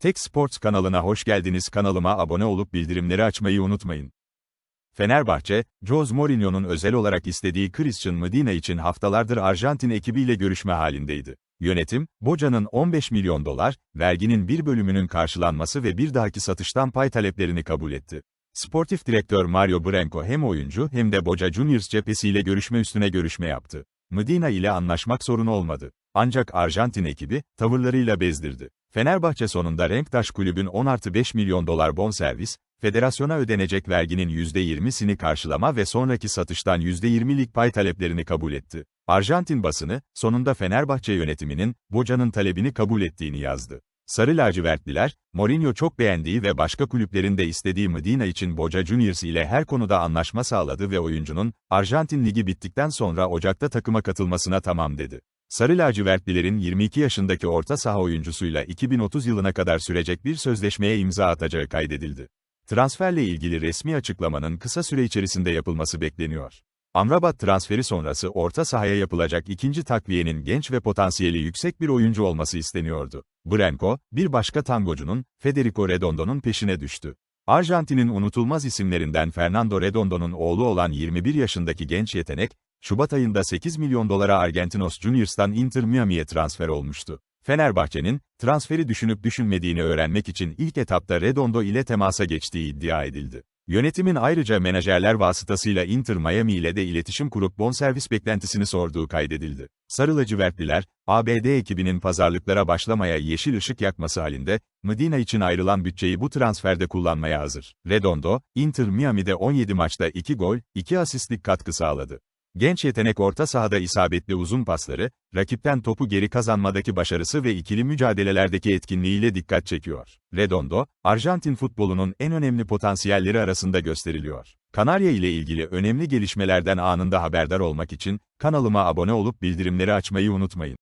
Tek Sports kanalına hoş geldiniz. Kanalıma abone olup bildirimleri açmayı unutmayın. Fenerbahçe, Jose Mourinho'nun özel olarak istediği Christian Medina için haftalardır Arjantin ekibiyle görüşme halindeydi. Yönetim, Boca'nın 15 milyon dolar, verginin bir bölümünün karşılanması ve bir dahaki satıştan pay taleplerini kabul etti. Sportif direktör Mario Branco hem oyuncu hem de Boca Juniors cephesiyle görüşme üstüne görüşme yaptı. Medina ile anlaşmak sorun olmadı. Ancak Arjantin ekibi, tavırlarıyla bezdirdi. Fenerbahçe sonunda Renktaş kulübün 10 artı 5 milyon dolar bonservis, federasyona ödenecek verginin %20'sini karşılama ve sonraki satıştan %20'lik pay taleplerini kabul etti. Arjantin basını, sonunda Fenerbahçe yönetiminin, Boca'nın talebini kabul ettiğini yazdı. Sarı lacivertliler, Mourinho çok beğendiği ve başka kulüplerin de istediği Medina için Boca Juniors ile her konuda anlaşma sağladı ve oyuncunun, Arjantin Ligi bittikten sonra Ocak'ta takıma katılmasına tamam dedi. Sarı lacivertlilerin 22 yaşındaki orta saha oyuncusuyla 2030 yılına kadar sürecek bir sözleşmeye imza atacağı kaydedildi. Transferle ilgili resmi açıklamanın kısa süre içerisinde yapılması bekleniyor. Amrabat transferi sonrası orta sahaya yapılacak ikinci takviyenin genç ve potansiyeli yüksek bir oyuncu olması isteniyordu. Branco, bir başka tangocunun, Federico Redondo'nun peşine düştü. Arjantin'in unutulmaz isimlerinden Fernando Redondo'nun oğlu olan 21 yaşındaki genç yetenek, Şubat ayında 8 milyon dolara Argentinos Juniors'tan Inter Miami'ye transfer olmuştu. Fenerbahçe'nin, transferi düşünüp düşünmediğini öğrenmek için ilk etapta Redondo ile temasa geçtiği iddia edildi. Yönetimin ayrıca menajerler vasıtasıyla Inter Miami ile de iletişim kurup bonservis beklentisini sorduğu kaydedildi. Sarı lacivertliler, ABD ekibinin pazarlıklara başlamaya yeşil ışık yakması halinde, Medina için ayrılan bütçeyi bu transferde kullanmaya hazır. Redondo, Inter Miami'de 17 maçta 2 gol, 2 asistlik katkı sağladı. Genç yetenek orta sahada isabetli uzun pasları, rakipten topu geri kazanmadaki başarısı ve ikili mücadelelerdeki etkinliğiyle dikkat çekiyor. Redondo, Arjantin futbolunun en önemli potansiyelleri arasında gösteriliyor. Kanarya ile ilgili önemli gelişmelerden anında haberdar olmak için, kanalıma abone olup bildirimleri açmayı unutmayın.